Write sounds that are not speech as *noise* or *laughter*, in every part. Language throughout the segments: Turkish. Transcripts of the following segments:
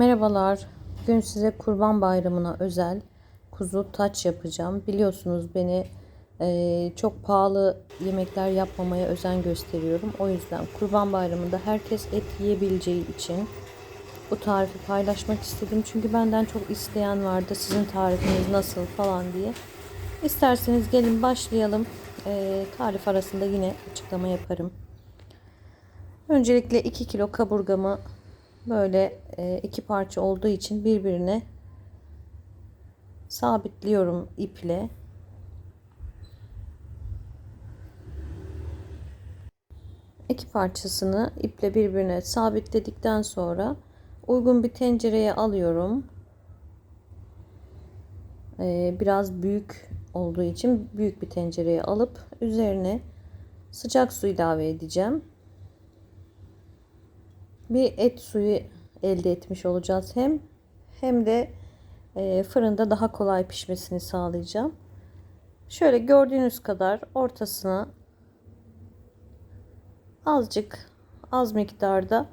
Merhabalar. Bugün size Kurban Bayramı'na özel kuzu taç yapacağım. Biliyorsunuz beni eee, çok pahalı yemekler yapmamaya özen gösteriyorum. O yüzden Kurban Bayramı'nda herkes et yiyebileceği için bu tarifi paylaşmak istedim. Çünkü benden çok isteyen vardı. Sizin tarifiniz nasıl falan diye. İsterseniz gelin başlayalım. Eee, tarif arasında yine açıklama yaparım. Öncelikle 2 kilo kaburgamı böyle e, iki parça olduğu için birbirine sabitliyorum iple. İki parçasını iple birbirine sabitledikten sonra uygun bir tencereye alıyorum. E, biraz büyük olduğu için büyük bir tencereye alıp üzerine sıcak su ilave edeceğim bir et suyu elde etmiş olacağız hem hem de e, fırında daha kolay pişmesini sağlayacağım. Şöyle gördüğünüz kadar ortasına azıcık az miktarda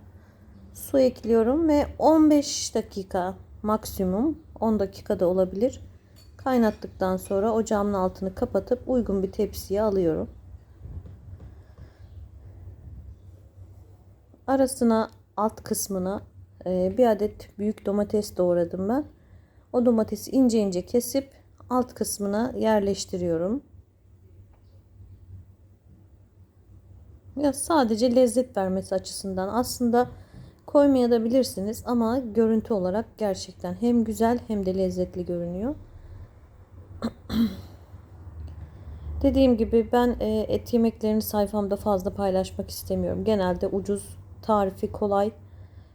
su ekliyorum ve 15 dakika maksimum 10 dakikada olabilir. Kaynattıktan sonra ocağımın altını kapatıp uygun bir tepsiye alıyorum. Arasına alt kısmına e, bir adet büyük domates doğradım ben. O domatesi ince ince kesip alt kısmına yerleştiriyorum. Ya sadece lezzet vermesi açısından aslında koymayabilirsiniz ama görüntü olarak gerçekten hem güzel hem de lezzetli görünüyor. *clears throat* Dediğim gibi ben e, et yemeklerini sayfamda fazla paylaşmak istemiyorum. Genelde ucuz tarifi kolay,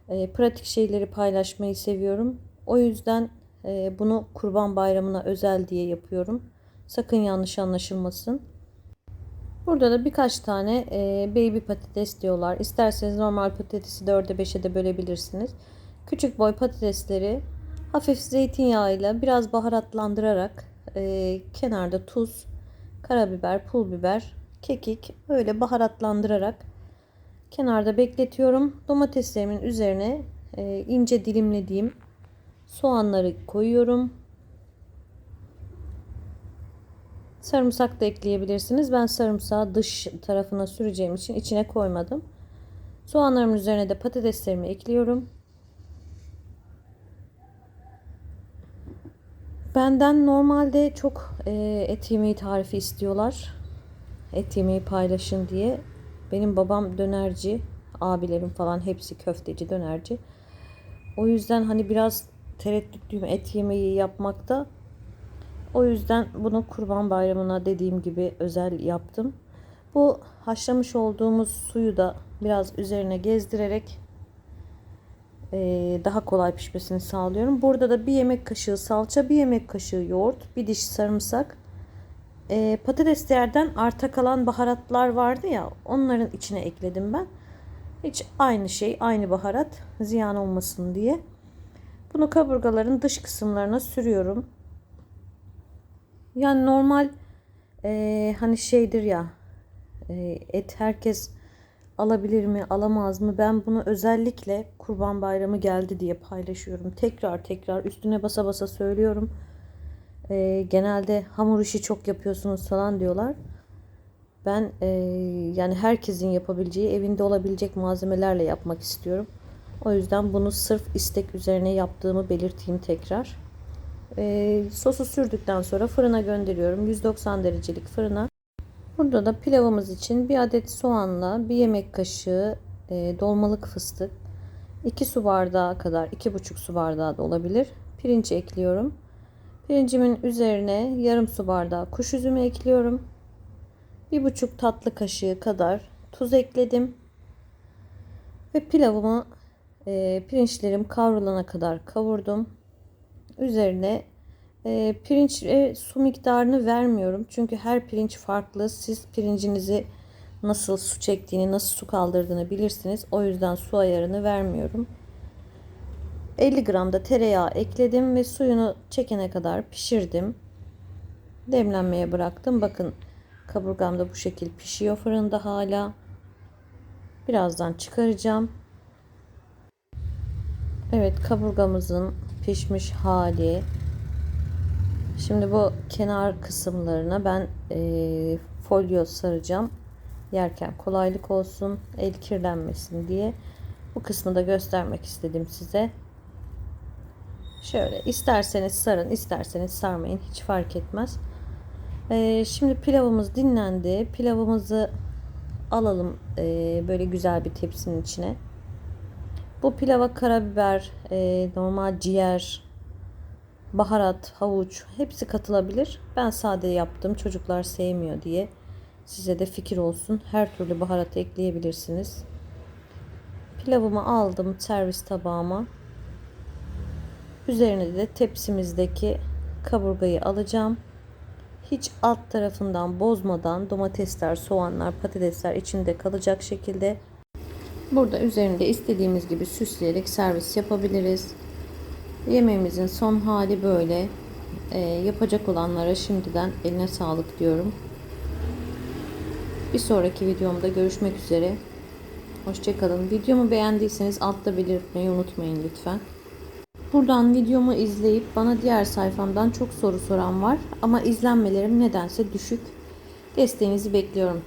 e, pratik şeyleri paylaşmayı seviyorum. O yüzden e, bunu Kurban Bayramı'na özel diye yapıyorum. Sakın yanlış anlaşılmasın. Burada da birkaç tane e, baby patates diyorlar. İsterseniz normal patatesi 4'e 5'e de bölebilirsiniz. Küçük boy patatesleri hafif zeytinyağıyla biraz baharatlandırarak e, kenarda tuz, karabiber, pul biber, kekik öyle baharatlandırarak kenarda bekletiyorum. Domateslerimin üzerine e, ince dilimlediğim soğanları koyuyorum. Sarımsak da ekleyebilirsiniz. Ben sarımsağı dış tarafına süreceğim için içine koymadım. Soğanlarımın üzerine de patateslerimi ekliyorum. Benden normalde çok e, et yemeği tarifi istiyorlar. Et yemeği paylaşın diye. Benim babam dönerci, abilerim falan hepsi köfteci, dönerci. O yüzden hani biraz tereddütlüyüm et yemeği yapmakta. O yüzden bunu Kurban Bayramı'na dediğim gibi özel yaptım. Bu haşlamış olduğumuz suyu da biraz üzerine gezdirerek daha kolay pişmesini sağlıyorum. Burada da bir yemek kaşığı salça, bir yemek kaşığı yoğurt, bir diş sarımsak, e, patateslerden arta kalan baharatlar vardı ya onların içine ekledim ben. Hiç aynı şey aynı baharat ziyan olmasın diye. Bunu kaburgaların dış kısımlarına sürüyorum. Yani normal e, hani şeydir ya e, et herkes alabilir mi alamaz mı ben bunu özellikle kurban bayramı geldi diye paylaşıyorum. Tekrar tekrar üstüne basa basa söylüyorum e, genelde hamur işi çok yapıyorsunuz falan diyorlar. Ben e, yani herkesin yapabileceği evinde olabilecek malzemelerle yapmak istiyorum. O yüzden bunu sırf istek üzerine yaptığımı belirteyim tekrar. E, sosu sürdükten sonra fırına gönderiyorum. 190 derecelik fırına. Burada da pilavımız için bir adet soğanla bir yemek kaşığı e, dolmalık fıstık, 2 su bardağı kadar 2,5 su bardağı da olabilir. Pirinç ekliyorum. Pirincimin üzerine yarım su bardağı kuş üzümü ekliyorum. Bir buçuk tatlı kaşığı kadar tuz ekledim. Ve pilavımı e, pirinçlerim kavrulana kadar kavurdum. Üzerine e, pirinç ve su miktarını vermiyorum. Çünkü her pirinç farklı. Siz pirincinizi nasıl su çektiğini, nasıl su kaldırdığını bilirsiniz. O yüzden su ayarını vermiyorum. 50 gram da tereyağı ekledim ve suyunu çekene kadar pişirdim. Demlenmeye bıraktım. Bakın kaburgam da bu şekil pişiyor fırında hala. Birazdan çıkaracağım. Evet kaburgamızın pişmiş hali. Şimdi bu kenar kısımlarına ben eee, folyo saracağım. Yerken kolaylık olsun, el kirlenmesin diye. Bu kısmı da göstermek istedim size. Şöyle isterseniz sarın, isterseniz sarmayın. Hiç fark etmez. Eee, şimdi pilavımız dinlendi. Pilavımızı alalım eee, böyle güzel bir tepsinin içine. Bu pilava karabiber, eee, normal ciğer, baharat, havuç hepsi katılabilir. Ben sade yaptım. Çocuklar sevmiyor diye. Size de fikir olsun. Her türlü baharat ekleyebilirsiniz. Pilavımı aldım servis tabağıma. Üzerine de tepsimizdeki kaburgayı alacağım. Hiç alt tarafından bozmadan domatesler, soğanlar, patatesler içinde kalacak şekilde burada üzerinde istediğimiz gibi süsleyerek servis yapabiliriz. Yemeğimizin son hali böyle. Ee, yapacak olanlara şimdiden eline sağlık diyorum. Bir sonraki videomda görüşmek üzere. Hoşçakalın. Videomu beğendiyseniz altta belirtmeyi unutmayın lütfen. Buradan videomu izleyip bana diğer sayfamdan çok soru soran var ama izlenmelerim nedense düşük. Desteğinizi bekliyorum.